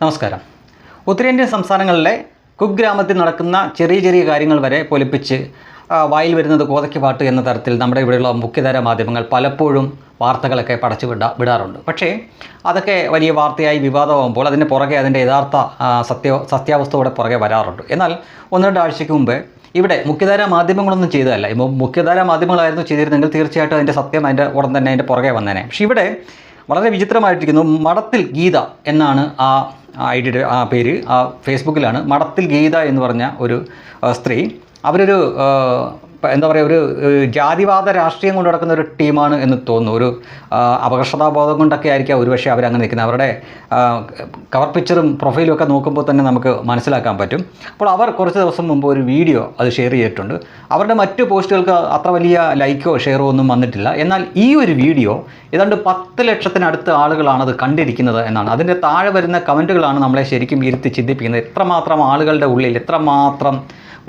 നമസ്കാരം. ഉത്തരേന്ത്യൻ സംസ്ഥാനങ്ങളിലെ കുഗ്രാമത്തിൽ നടക്കുന്ന ചെറിയ ചെറിയ കാര്യങ്ങൾ വരെ പൊലിപ്പിച്ച് വായിൽ വരുന്നത് കോതയ്ക്ക് പാട്ട് എന്ന തരത്തിൽ നമ്മുടെ ഇവിടെയുള്ള മുഖ്യധാര മാധ്യമങ്ങൾ പലപ്പോഴും വാർത്തകളൊക്കെ പടച്ചു വിടാ വിടാറുണ്ട്. പക്ഷേ അതൊക്കെ വലിയ വാർത്തയായി വിവാദമാകുമ്പോൾ അതിന് പുറകെ അതിന്റെ യഥാർത്ഥ സത്യ സത്യാവസ്ഥയോടെ പുറകെ വരാറുണ്ട്. എന്നാൽ ഒന്ന് രണ്ടാഴ്ചയ്ക്ക് മുമ്പ് ഇവിടെ മുഖ്യധാര മാധ്യമങ്ങളൊന്നും ചെയ്തതല്ല. ഇപ്പോൾ മുഖ്യധാര മാധ്യമങ്ങളായിരുന്നു ചെയ്തിരുന്നെങ്കിൽ തീർച്ചയായിട്ടും അതിന്റെ സത്യം അതിന്റെ ഉടൻ തന്നെ അതിന്റെ പുറകെ വന്നേനെ. പക്ഷേ ഇവിടെ വളരെ വിചിത്രമായിട്ടിരിക്കുന്നു. മടത്തിൽ ഗീത എന്നാണ് ആ ഐ ഡിയുടെ ആ പേര് ആ ഫേസ്ബുക്കിലാണ് മടത്തിൽ ഗീത എന്ന് പറഞ്ഞ ഒരു സ്ത്രീ. അവരൊരു എന്താ പറയുക ഒരു ജാതിവാദ രാഷ്ട്രീയം കൊണ്ട് നടക്കുന്ന ഒരു ടീമാണ് എന്ന് തോന്നുന്നു. ഒരു അപകർഷതാബോധം കൊണ്ടൊക്കെ ആയിരിക്കാം ഒരുപക്ഷെ അവരങ്ങനെ നിൽക്കുന്നത്. അവരുടെ കവർ പിക്ചറും പ്രൊഫൈലും ഒക്കെ നോക്കുമ്പോൾ തന്നെ നമുക്ക് മനസ്സിലാക്കാൻ പറ്റും. അപ്പോൾ അവർ കുറച്ച് ദിവസം മുമ്പ് ഒരു വീഡിയോ അത് ഷെയർ ചെയ്തിട്ടുണ്ട്. അവരുടെ മറ്റ് പോസ്റ്റുകൾക്ക് അത്ര വലിയ ലൈക്കോ ഷെയറോ ഒന്നും വന്നിട്ടില്ല. എന്നാൽ ഈ ഒരു വീഡിയോ ഏതാണ്ട് പത്ത് ലക്ഷത്തിനടുത്ത് ആളുകളാണ് അത് കണ്ടിരിക്കുന്നത് എന്നാണ്. അതിന്റെ താഴെ വരുന്ന കമന്റുകളാണ് നമ്മളെ ശരിക്കും ഇരുത്തി ചിന്തിപ്പിക്കുന്നത്. എത്രമാത്രം ആളുകളുടെ ഉള്ളിൽ എത്രമാത്രം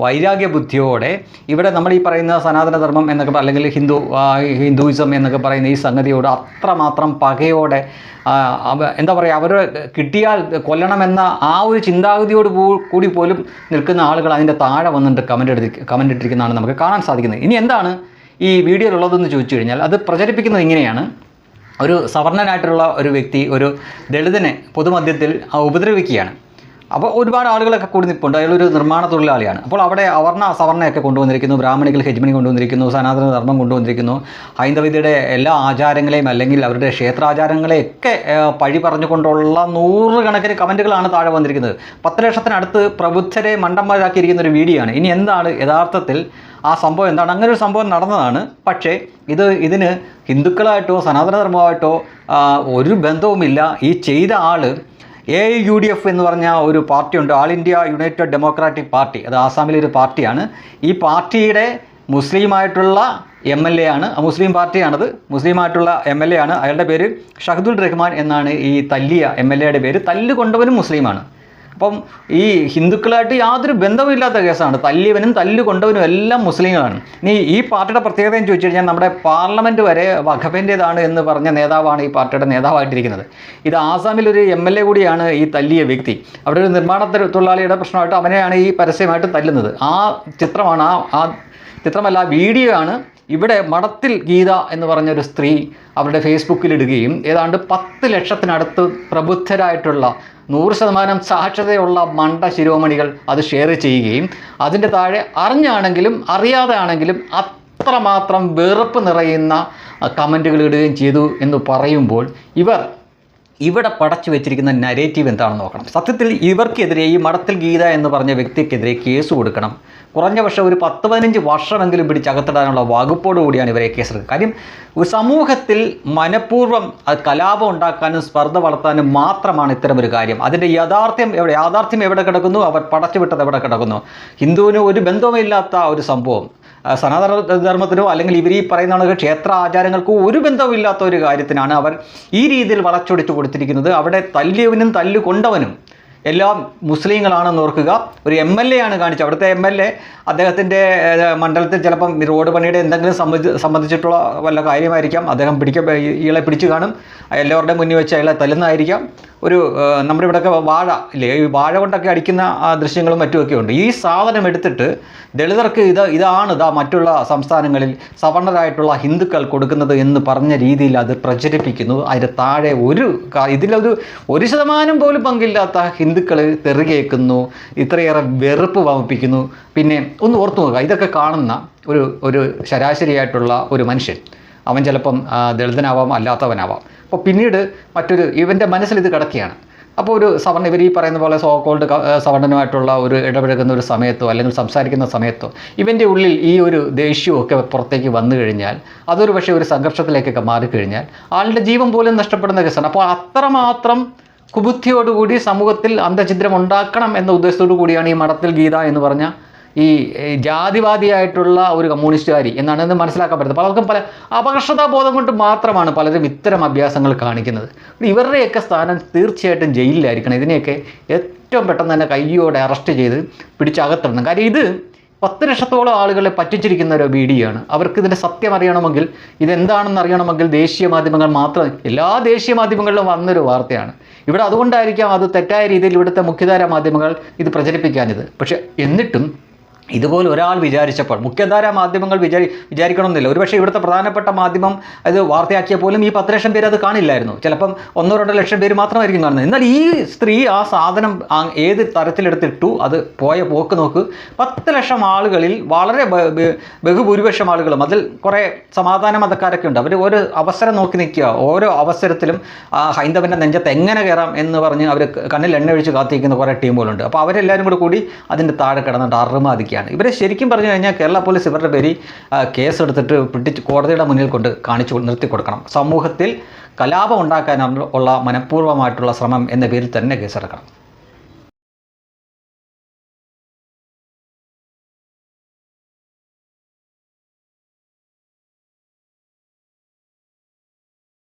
വൈരാഗ്യ ബുദ്ധിയോടെ ഇവിടെ നമ്മൾ ഈ പറയുന്ന സനാതനധർമ്മം എന്നൊക്കെ അല്ലെങ്കിൽ ഹിന്ദു ഹിന്ദുയിസം എന്നൊക്കെ പറയുന്ന ഈ സംഗതിയോട് അത്രമാത്രം പകയോടെ എന്താ പറയുക അവർ കിട്ടിയാൽ കൊല്ലണമെന്ന ആ ഒരു ചിന്താഗതിയോട് കൂടി പോലും നിൽക്കുന്ന ആളുകൾ അതിന്റെ താഴെ വന്നിട്ട് കമന്റ് എടുത്തി കമന്റ് ഇട്ടിരിക്കുന്നതാണ് നമുക്ക് കാണാൻ സാധിക്കുന്നത്. ഇനി എന്താണ് ഈ വീഡിയോയിലുള്ളതെന്ന് ചോദിച്ചു കഴിഞ്ഞാൽ അത് പ്രചരിപ്പിക്കുന്നത് ഇങ്ങനെയാണ്. ഒരു സവർണനായിട്ടുള്ള ഒരു വ്യക്തി ഒരു ദളിതനെ പൊതുമധ്യത്തിൽ ഉപദ്രവിക്കുകയാണ്. അപ്പോൾ ഒരുപാട് ആളുകളൊക്കെ കൂടി നിൽപ്പുണ്ട്. അയാളൊരു നിർമ്മാണ തൊഴിലാളിയാണ്. അപ്പോൾ അവിടെ അവർണ സവർണയൊക്കെ കൊണ്ടുവന്നിരിക്കുന്നു. ബ്രാഹ്മണികൾ ഹെജ്മണി കൊണ്ടുവന്നിരിക്കുന്നു. സനാതന ധർമ്മം കൊണ്ടുവന്നിരിക്കുന്നു. ഹൈന്ദവതയുടെ എല്ലാ ആചാരങ്ങളെയും അല്ലെങ്കിൽ അവരുടെ ക്ഷേത്രാചാരങ്ങളെയൊക്കെ പഴി പറഞ്ഞുകൊണ്ടുള്ള നൂറുകണക്കിന് കമന്റുകളാണ് താഴെ വന്നിരിക്കുന്നത്. പത്ത് ലക്ഷത്തിനടുത്ത് പ്രബുദ്ധരെ മണ്ടന്മാരാക്കിയിരിക്കുന്ന ഒരു വീഡിയോ ആണ് ഇനി എന്താണ് യഥാർത്ഥത്തിൽ ആ സംഭവം എന്താണ്? അങ്ങനെ ഒരു സംഭവം നടന്നതാണ്. പക്ഷേ ഇത് ഇതിന് ഹിന്ദുക്കളായിട്ടോ സനാതനധർമ്മമായിട്ടോ ഒരു ബന്ധവുമില്ല. ഈ ചെയ്ത ആൾ എ യു ഡി എഫ് എന്ന് പറഞ്ഞ ഒരു പാർട്ടിയുണ്ട്. All India United Democratic Party അത് ആസാമിലെ ഒരു പാർട്ടിയാണ്. ഈ പാർട്ടിയുടെ മുസ്ലിമായിട്ടുള്ള എം എൽ എ ആണ്. മുസ്ലിം പാർട്ടിയാണത്. മുസ്ലിമായിട്ടുള്ള എം എൽ എ ആണ്. അയാളുടെ പേര് ഷഹദുൽ റഹ്മാൻ എന്നാണ് ഈ തല്ലിയ എം എൽ എയുടെ പേര്. തല്ല് കൊണ്ടവനും മുസ്ലിമാണ്. അപ്പം ഈ ഹിന്ദുക്കളായിട്ട് യാതൊരു ബന്ധവുമില്ലാത്ത കേസാണ്. തല്ലിയവനും തല്ല് കൊണ്ടവനും എല്ലാം മുസ്ലിങ്ങളാണ്. ഇനി ഈ പാർട്ടിയുടെ പ്രത്യേകത എന്ന് ചോദിച്ചു കഴിഞ്ഞാൽ നമ്മുടെ പാർലമെന്റ് വരെ വഖഫിന്റേതാണ് എന്ന് പറഞ്ഞ നേതാവാണ് ഈ പാർട്ടിയുടെ നേതാവായിട്ടിരിക്കുന്നത്. ഇത് ആസാമിൽ ഒരു എം എൽ എ കൂടിയാണ് ഈ തല്ലിയ വ്യക്തി. അവിടെ ഒരു നിർമ്മാണ തൊഴിലാളിയുടെ പ്രശ്നമായിട്ട് അവനെയാണ് ഈ പരസ്യമായിട്ട് തല്ലുന്നത്. ആ ചിത്രമാണ് ആ ആ ചിത്രമല്ല വീഡിയോ ആണ് ഇവിടെ മഠത്തിൽ ഗീത എന്ന് പറഞ്ഞൊരു സ്ത്രീ അവരുടെ ഫേസ്ബുക്കിൽ ഇടുകയും ഏതാണ്ട് പത്ത് ലക്ഷത്തിനടുത്ത് പ്രബുദ്ധരായിട്ടുള്ള നൂറ് ശതമാനം സാക്ഷരതയുള്ള മണ്ട ശിരോമണികൾ അത് ഷെയർ ചെയ്യുകയും അതിന്റെ താഴെ അറിഞ്ഞാണെങ്കിലും അറിയാതെ ആണെങ്കിലും അത്രമാത്രം വെറുപ്പ് നിറയുന്ന കമന്റുകൾ ഇടുകയും ചെയ്തു എന്ന് പറയുമ്പോൾ ഇവർ ഇവിടെ പടച്ചു വെച്ചിരിക്കുന്ന നരേറ്റീവ് എന്താണെന്ന് നോക്കണം. സത്യത്തിൽ ഇവർക്കെതിരെ ഈ മഠത്തിൽ ഗീത എന്ന് പറഞ്ഞ വ്യക്തിക്കെതിരെ കേസ് കൊടുക്കണം. കുറഞ്ഞ പക്ഷേ ഒരു പത്ത് പതിനഞ്ച് വർഷമെങ്കിലും പിടിച്ചകത്തിടാനുള്ള വകുപ്പോട് കൂടിയാണ് ഇവരെ കേസെടുക്കുക കാര്യം ഒരു സമൂഹത്തിൽ മനഃപൂർവം അത് കലാപം ഉണ്ടാക്കാനും സ്പർദ്ധ വളർത്താനും മാത്രമാണ് ഇത്തരമൊരു കാര്യം. അതിന്റെ യാഥാർത്ഥ്യം എവിടെ? യാഥാർത്ഥ്യം എവിടെ കിടക്കുന്നു? അവർ പടച്ചു വിട്ടത് എവിടെ കിടക്കുന്നു? ഹിന്ദുവിന് ഒരു ബന്ധവുമില്ലാത്ത ഒരു സംഭവം. സനാതന ധർമ്മത്തിനോ അല്ലെങ്കിൽ ഇവർ ഈ പറയുന്ന കണക്ക് ക്ഷേത്ര ആചാരങ്ങൾക്കോ ഒരു ബന്ധവുമില്ലാത്ത ഒരു കാര്യത്തിനാണ് അവർ ഈ രീതിയിൽ വളച്ചൊടിച്ച് കൊടുത്തിരിക്കുന്നത്. അവിടെ തല്ലിയവനും തല്ലു കൊണ്ടവനും എല്ലാം മുസ്ലിങ്ങളാണെന്ന് ഓർക്കുക. ഒരു എം എൽ എ ആണ് കാണിച്ചത്. അവിടുത്തെ എം എൽ എ അദ്ദേഹത്തിന്റെ മണ്ഡലത്തിൽ ചിലപ്പം റോഡ് പണിയുടെ എന്തെങ്കിലും സംബന്ധി സംബന്ധിച്ചിട്ടുള്ള വല്ല കാര്യമായിരിക്കാം. അദ്ദേഹം പിടിക്ക ഇയാളെ പിടിച്ചു കാണും. എല്ലാവരുടെയും മുന്നിൽ വെച്ച് അയാളെ തല്ലുന്നതായിരിക്കാം. ഒരു നമ്മുടെ ഇവിടെയൊക്കെ വാഴ ഇല്ലേ? ഈ വാഴ കൊണ്ടൊക്കെ അടിക്കുന്ന ദൃശ്യങ്ങളും മറ്റുമൊക്കെ ഉണ്ട്. ഈ സാധനം എടുത്തിട്ട് ദളിതർക്ക് ഇത് ഇതാണ് ഇതാ മറ്റുള്ള സംസ്ഥാനങ്ങളിൽ സവർണരായിട്ടുള്ള ഹിന്ദുക്കൾ കൊടുക്കുന്നത് എന്ന് പറഞ്ഞ രീതിയിൽ അത് പ്രചരിപ്പിക്കുന്നു. അതിന്റെ താഴെ ഒരു ഇതിലൊരു ഒരു ശതമാനം പോലും പങ്കില്ലാത്ത ഹിന്ദുക്കൾ തെറി കേൾക്കുന്നു ഇത്രയേറെ വെറുപ്പ് വമിപ്പിക്കുന്നു. പിന്നെ ഒന്ന് ഓർത്തു നോക്കുക ഇതൊക്കെ കാണുന്ന ഒരു ഒരു ശരാശരിയായിട്ടുള്ള ഒരു മനുഷ്യൻ. അവൻ ചിലപ്പം ദളിതനാവാം അല്ലാത്തവനാവാം. അപ്പോൾ പിന്നീട് മറ്റൊരു ഇവന്റെ മനസ്സിൽ ഇത് കിടക്കുകയാണ്. അപ്പോൾ ഒരു സവർണ ഇവർ ഈ പറയുന്ന പോലെ സോ കോൾഡ് സവർണനുമായിട്ടുള്ള ഒരു ഇടപഴകുന്ന ഒരു സമയത്തോ അല്ലെങ്കിൽ സംസാരിക്കുന്ന സമയത്തോ ഇവന്റെ ഉള്ളിൽ ഈ ഒരു ദേഷ്യമൊക്കെ പുറത്തേക്ക് വന്നു കഴിഞ്ഞാൽ അതൊരു പക്ഷേ ഒരു സംഘർഷത്തിലേക്കൊക്കെ മാറിക്കഴിഞ്ഞാൽ ആളുടെ ജീവൻ പോലും നഷ്ടപ്പെടുന്ന കേസാണ്. അപ്പോൾ അത്രമാത്രം കുബുദ്ധിയോടുകൂടി സമൂഹത്തിൽ അന്ധഛിദ്രം ഉണ്ടാക്കണം എന്ന ഉദ്ദേശത്തോടു കൂടിയാണ് ഈ മഠത്തിൽ ഗീത എന്ന് പറഞ്ഞ ഈ ജാതിവാദിയായിട്ടുള്ള ഒരു കമ്മ്യൂണിസ്റ്റുകാരി എന്നാണ് ഇത് മനസ്സിലാക്കാൻ പറ്റുന്നത് പലർക്കും പല അപകർഷതാബോധം കൊണ്ട് മാത്രമാണ് പലരും ഇത്തരം അഭ്യാസങ്ങൾ കാണിക്കുന്നത്. ഇവരുടെയൊക്കെ സ്ഥാനം തീർച്ചയായിട്ടും ജയിലിലായിരിക്കണം. ഇതിനെയൊക്കെ ഏറ്റവും പെട്ടെന്ന് തന്നെ കയ്യോടെ അറസ്റ്റ് ചെയ്ത് പിടിച്ചകത്തിടണം. കാര്യം ഇത് പത്ത് ലക്ഷത്തോളം ആളുകളെ പറ്റിച്ചിരിക്കുന്ന ഒരു വീഡിയോയാണ്. അവർക്ക് ഇതിന്റെ സത്യം അറിയണമെങ്കിൽ ഇതെന്താണെന്ന് അറിയണമെങ്കിൽ ദേശീയ മാധ്യമങ്ങൾ മാത്രം എല്ലാ ദേശീയ മാധ്യമങ്ങളിലും വന്നൊരു വാർത്തയാണ്. ഇവിടെ അതുകൊണ്ടായിരിക്കാം അത് തെറ്റായ രീതിയിൽ ഇവിടുത്തെ മുഖ്യധാര മാധ്യമങ്ങൾ ഇത് പ്രചരിപ്പിക്കാഞ്ഞത്. പക്ഷേ എന്നിട്ടും ഇതുപോലെ ഒരാൾ വിചാരിച്ചപ്പോൾ മുഖ്യധാര മാധ്യമങ്ങൾ വിചാരി വിചാരിക്കണമെന്നില്ല. ഒരുപക്ഷെ ഇവിടുത്തെ പ്രധാനപ്പെട്ട മാധ്യമം അത് വാർത്തയാക്കിയ പോലും ഈ പത്ത് ലക്ഷം പേര് അത് കാണില്ലായിരുന്നു. ചിലപ്പം ഒന്നോ രണ്ടോ ലക്ഷം പേര് മാത്രമായിരിക്കും കാണുന്നത്. എന്നാൽ ഈ സ്ത്രീ ആ സാധനം ഏത് തരത്തിലെടുത്തിട്ടു അത് പോയ പോക്ക് നോക്ക് പത്ത് ലക്ഷം ആളുകളിൽ വളരെ ബഹുഭൂരിപക്ഷം ആളുകളും അതിൽ കുറേ സമാധാന മതക്കാരൊക്കെ ഉണ്ട്. അവർ ഒരു അവസരം നോക്കി നിൽക്കുക. ഓരോ അവസരത്തിലും ആ ഹൈന്ദവന്റെ നെഞ്ചത്ത് എങ്ങനെ കയറാം എന്ന് പറഞ്ഞ് അവർ കണ്ണിൽ എണ്ണ ഒഴിച്ച് കാത്തിരിക്കുന്ന കുറേ ടീമുകളുണ്ട്. അപ്പോൾ അവരെല്ലാവരും കൂടി കൂടി അതിന്റെ താഴെ കിടന്നിട്ട് അറുമാദിക്കുകയാണ് ഇവരെ ശരിക്കും പറഞ്ഞു കഴിഞ്ഞാൽ കേരള പോലീസ് ഇവരുടെ പേര് കേസെടുത്തിട്ട് പിടിച്ച് കോടതിയുടെ മുന്നിൽ കൊണ്ട് കാണിച്ചു നിർത്തി കൊടുക്കണം. സമൂഹത്തിൽ കലാപം ഉണ്ടാക്കാനുള്ള മനഃപൂർവമായിട്ടുള്ള ശ്രമം എന്ന പേരിൽ തന്നെ കേസെടുക്കണം.